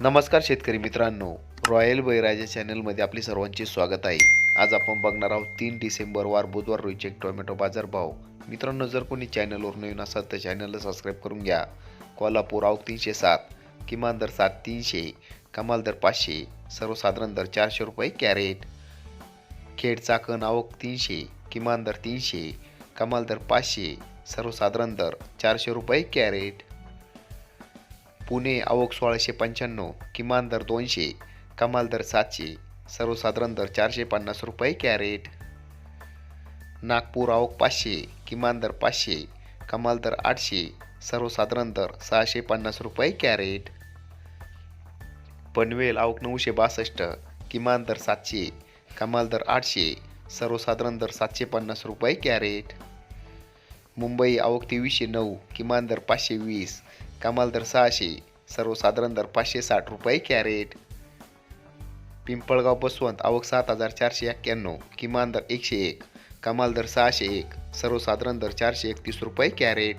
नमस्कार शेतकरी मित्रांनो. रॉयल बळीराजा चॅनलमध्ये आपले सर्वांचे स्वागत आहे. आज आपण बघणार आहोत तीन डिसेंबर वार बुधवार रोजचे टोमॅटो बाजारभाव मित्रांनो जर कोणी चॅनलवर नवीन असाल तर चॅनलला सबस्क्राईब करून घ्या. कोल्हापूर आवक तीनशे सात किमान दर सात तीनशे कमाल दर पाचशे सर्वसाधारण दर चारशे रुपये कॅरेट. खेड चाकण आवक तीनशे किमान दर तीनशे कमाल दर पाचशे सर्वसाधारण दर चारशे रुपये कॅरेट. पुणे आवक सोळाशे पंच्याण्णव किमान दर दोनशे कमाल दर सातशे सर्वसाधारण दर चारशे पन्नास रुपये कॅरेट. नागपूर आवक पाचशे किमान दर पाचशे कमाल दर आठशे सर्वसाधारण दर सहाशे पन्नास रुपये कॅरेट. पनवेल आवक नऊशे बासष्ट किमान दर सातशे कमाल दर आठशे सर्वसाधारण दर सातशे पन्नास रुपये कॅरेट. मुंबई आवक तेवीसशे नऊ किमान दर पाचशे वीस कमाल दर सहाशे सर्वसाधारण दर पाचशे साठ रुपये कॅरेट. पिंपळगाव बसवंत आवक सात हजार चारशे एक्क्याण्णव किमान दर एकशे एक कमाल दर सहाशे एक सर्वसाधारण दर चारशे एकतीस रुपये कॅरेट.